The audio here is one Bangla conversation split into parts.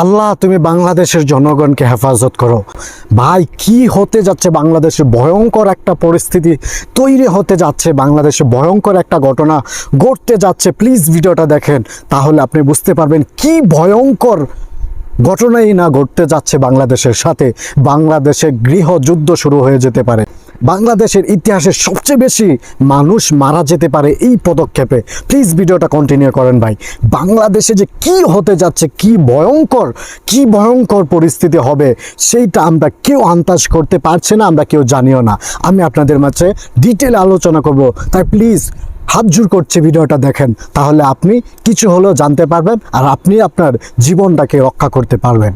আল্লাহ, তুমি বাংলাদেশের জনগণকে হেফাজত করো। ভাই, কি হতে যাচ্ছে বাংলাদেশে? ভয়ঙ্কর একটা পরিস্থিতি তৈরি হতে যাচ্ছে বাংলাদেশে। ভয়ঙ্কর একটা ঘটনা ঘটতে যাচ্ছে। প্লিজ ভিডিওটা দেখেন, তাহলে আপনি বুঝতে পারবেন কি ভয়ঙ্কর ঘটনাই না ঘটতে যাচ্ছে বাংলাদেশের সাথে। বাংলাদেশে গৃহযুদ্ধ শুরু হয়ে যেতে পারে। বাংলাদেশের ইতিহাসে সবচেয়ে বেশি মানুষ মারা যেতে পারে এই পদক্ষেপে। প্লিজ ভিডিওটা কন্টিনিউ করেন ভাই। বাংলাদেশে যে কি হতে যাচ্ছে, কি ভয়ঙ্কর কি ভয়ঙ্কর পরিস্থিতি হবে, সেইটা আমরা কেউ আন্দাজ করতে পারছে না, আমরা কেউ জানিও না। আমি আপনাদের মাঝে ডিটেল আলোচনা করব। তাই প্লিজ হাত জোর করছে ভিডিওটা দেখেন, তাহলে আপনি কিছু হলেও জানতে পারবেন আর আপনি আপনার জীবনটাকে রক্ষা করতে পারবেন।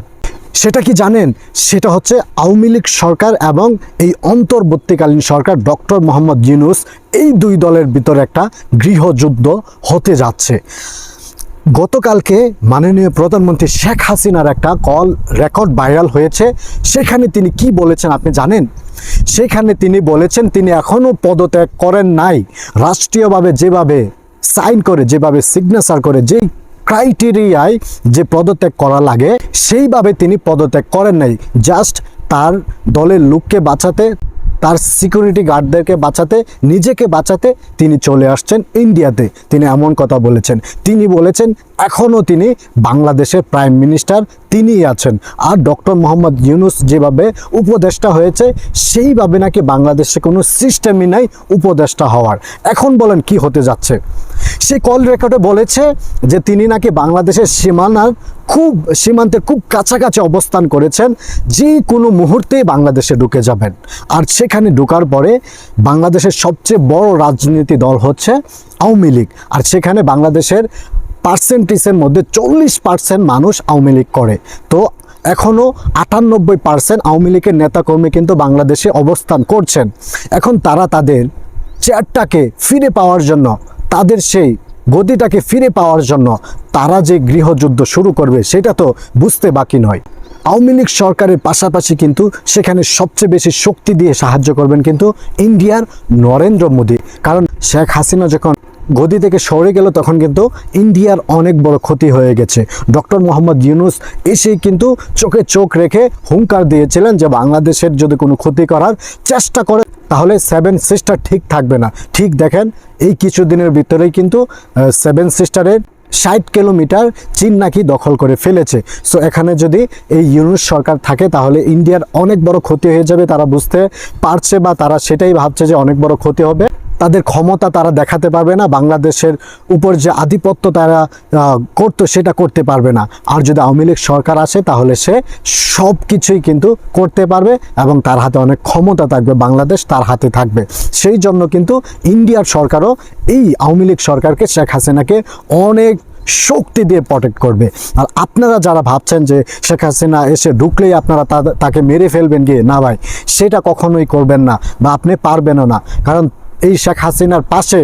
সেটা কি জানেন? সেটা হচ্ছে আওয়ামী লীগ সরকার এবং এই অন্তর্বর্তীকালীন সরকার ডক্টর মোহাম্মদ ইউনুস এই দুই দলের ভিতরে একটা গৃহযুদ্ধ হতে যাচ্ছে। গতকালকে মাননীয় প্রধানমন্ত্রী শেখ হাসিনার একটা কল রেকর্ড ভাইরাল হয়েছে। সেখানে তিনি কি বলেছেন আপনি জানেন? সেখানে তিনি বলেছেন, তিনি এখনও পদত্যাগ করেন নাই। রাষ্ট্রীয়ভাবে যেভাবে সাইন করে, যেভাবে সিগনেচার করে, যেই ক্রাইটেরিয়ায় যে পদত্যাগ করা লাগে, সেইভাবে তিনি পদত্যাগ করেন নাই। জাস্ট তার দলের লোককে বাঁচাতে, তার সিকিউরিটি গার্ডদেরকে বাঁচাতে, নিজেকে বাঁচাতে তিনি চলে আসছেন ইন্ডিয়াতে। তিনি এমন কথা বলেছেন। তিনি বলেছেন, এখনও তিনি বাংলাদেশের প্রাইম মিনিস্টার, তিনিই আছেন। আর ডক্টর মোহাম্মদ ইউনুস যেভাবে উপদেষ্টা হয়েছে, সেইভাবে নাকি বাংলাদেশে কোনো সিস্টেমই নাই উপদেষ্টা হওয়ার। এখন বলেন কি হতে যাচ্ছে? সে কল রেকর্ডে বলেছে যে তিনি নাকি বাংলাদেশের সীমানার খুব, সীমান্তের খুব কাছাকাছি অবস্থান করেছেন, যে কোনো মুহূর্তেই বাংলাদেশে ঢুকে যাবেন। আর সেখানে ঢোকার পরে বাংলাদেশের সবচেয়ে বড় রাজনীতি দল হচ্ছে আওয়ামী লীগ। আর সেখানে বাংলাদেশের পার্সেন্টেজের মধ্যে চল্লিশ পার্সেন্ট মানুষ আওয়ামী লীগ করে। তো এখনও আটানব্বই পার্সেন্ট আওয়ামী লীগের নেতাকর্মী কিন্তু বাংলাদেশে অবস্থান করছেন। এখন তারা তাদের চেয়ারটাকে ফিরে পাওয়ার জন্য তাদের সেই গতিটাকে ফিরে পাওয়ার জন্য তারা যে গৃহযুদ্ধ শুরু করবে, সেটা তো বুঝতে বাকি নয়। আওয়ামী লীগ সরকারের পাশাপাশি কিন্তু সেখানে সবচেয়ে বেশি শক্তি দিয়ে সাহায্য করবেন কিন্তু ইন্ডিয়ার নরেন্দ্র মোদী। কারণ শেখ হাসিনা যখন গদি থেকে সরে গেল, তখন কিন্তু ইন্ডিয়ার অনেক বড় ক্ষতি হয়ে গেছে। ডক্টর মোহাম্মদ ইউনুস এসেই কিন্তু চোখে চোখ রেখে হুঙ্কার দিয়েছিলেন যে বাংলাদেশের যদি কোনো ক্ষতি করার চেষ্টা করে, তাহলে সেভেন সিস্টার ঠিক থাকবে না। ঠিক দেখেন এই কিছুদিনের ভিতরেই কিন্তু সেভেন সিস্টারের ষাট কিলোমিটার চীন নাকি দখল করে ফেলেছে। সো এখানে যদি এই ইউনুস সরকার থাকে, তাহলে ইন্ডিয়ার অনেক বড় ক্ষতি হয়ে যাবে, তারা বুঝতে পারছে বা তারা সেটাই ভাবছে যে অনেক বড় ক্ষতি হবে। তাদের ক্ষমতা তারা দেখাতে পারবে না, বাংলাদেশের উপর যে আধিপত্য তারা করতো সেটা করতে পারবে না। আর যদি আওয়ামী লীগ সরকার আসে তাহলে সে সব কিছুই কিন্তু করতে পারবে এবং তার হাতে অনেক ক্ষমতা থাকবে, বাংলাদেশ তার হাতে থাকবে। সেই জন্য কিন্তু ইন্ডিয়ার সরকারও এই আওয়ামী লীগ সরকারকে শেখ হাসিনাকে অনেক শক্তি দিয়ে প্রটেক্ট করবে। আর আপনারা যারা ভাবছেন যে শেখ হাসিনা এসে ঢুকলেই আপনারা তাকে মেরে ফেলবেন গিয়ে, না ভাই, সেটা কখনোই করবেন না বা আপনি পারবেনও না। কারণ এই শেখ হাসিনার পাশে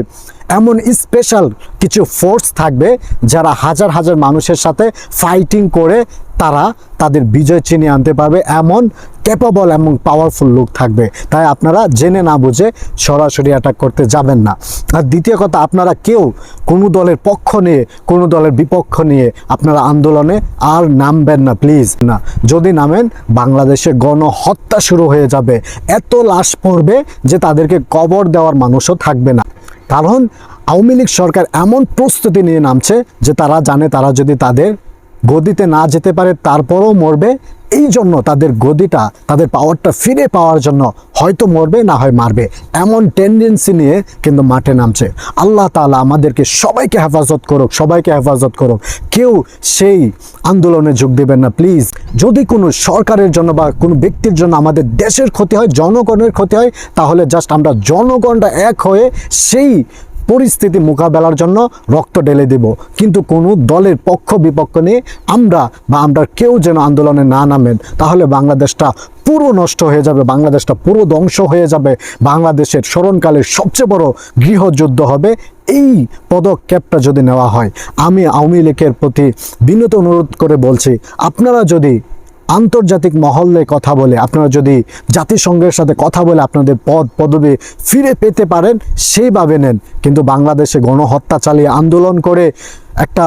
এমন স্পেশাল কিছু ফোর্স থাকবে যারা হাজার হাজার মানুষের সাথে ফাইটিং করে তারা তাদের বিজয় চিনিয়ে আনতে পারবে এমন ক্যাপাবল এবং পাওয়ারফুল লোক থাকবে। তাই আপনারা জেনে না বুঝে সরাসরি অ্যাটাক করতে যাবেন না। আর দ্বিতীয় কথা, আপনারা কেউ কোনো দলের পক্ষ নিয়ে, কোনো দলের বিপক্ষ নিয়ে আপনারা আন্দোলনে আর নামবেন না প্লিজ না, যদি নামেন, বাংলাদেশে গণহত্যা শুরু হয়ে যাবে। এত লাশ পড়বে যে তাদেরকে কবর দেওয়ার মানুষও থাকবে না। কারণ আওয়ামী লীগ সরকার এমন প্রস্তুতি নিয়ে নামছে যে তারা জানে তারা যদি তাদের গদিতে না যেতে পারে, তারপরও মরবে। এই জন্য তাদের গদিটা, তাদের পাওয়ারটা ফিরে পাওয়ার জন্য হয়তো মরবে, না হয় মারবে। এমন টেন্ডেন্সি নিয়ে কিন্তু মাঠে নামছে। আল্লাহ তাআলা আমাদেরকে সবাইকে হেফাজত করুক, সবাইকে হেফাজত করুক। কেউ সেই আন্দোলনে যোগ দেবেন না প্লিজ যদি কোনো সরকারের জন্য বা কোনো ব্যক্তির জন্য আমাদের দেশের ক্ষতি হয়, জনগণের ক্ষতি হয়, তাহলে জাস্ট আমরা জনগণটা এক হয়ে সেই পরিস্থিতি মোকাবেলার জন্য রক্ত ঢেলে দেব। কিন্তু কোনো দলের পক্ষ বিপক্ষ নিয়ে আমরা বা আমরা কেউ যেন আন্দোলনে না নামেন। তাহলে বাংলাদেশটা পুরো নষ্ট হয়ে যাবে। বাংলাদেশটা পুরো ধ্বংস হয়ে যাবে। বাংলাদেশের স্মরণকালের সবচেয়ে বড় গৃহযুদ্ধ হবে। এই পদক্ষেপটা যদি নেওয়া হয়, আমি আওয়ামী লীগের প্রতি বিনীত অনুরোধ করে বলছি, আপনারা যদি আন্তর্জাতিক মহল্লে কথা বলে, আপনারা যদি জাতিসংঘের সাথে কথা বলে আপনাদের পদ, পদবি ফিরে পেতে পারেন, সেইভাবে নেন। কিন্তু বাংলাদেশে গণহত্যা চালিয়ে আন্দোলন করে, একটা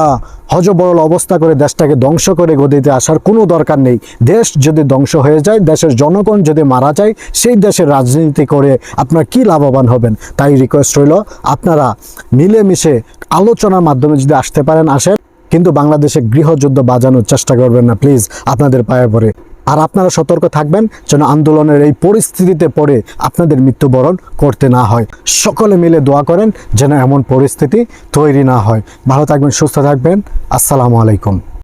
হজবরল অবস্থা করে দেশটাকে ধ্বংস করে গদিতে আসার কোনো দরকার নেই। দেশ যদি ধ্বংস হয়ে যায়, দেশের জনগণ যদি মারা যায়, সেই দেশের রাজনীতি করে আপনারা কি লাভবান হবেন? তাই রিকোয়েস্ট রইল, আপনারা মিলেমিশে আলোচনার মাধ্যমে যদি আসতে পারেন, আসেন। কিন্তু বাংলাদেশে গৃহযুদ্ধ বাজানোর চেষ্টা করবেন না প্লিজ আপনাদের পায়ে পড়ে। আর আপনারা সতর্ক থাকবেন যেন আন্দোলনের এই পরিস্থিতিতে পড়ে আপনাদের মৃত্যুবরণ করতে না হয়। সকলে মিলে দোয়া করেন যেন এমন পরিস্থিতি তৈরি না হয়। ভালো থাকবেন, সুস্থ থাকবেন। আসসালামু আলাইকুম।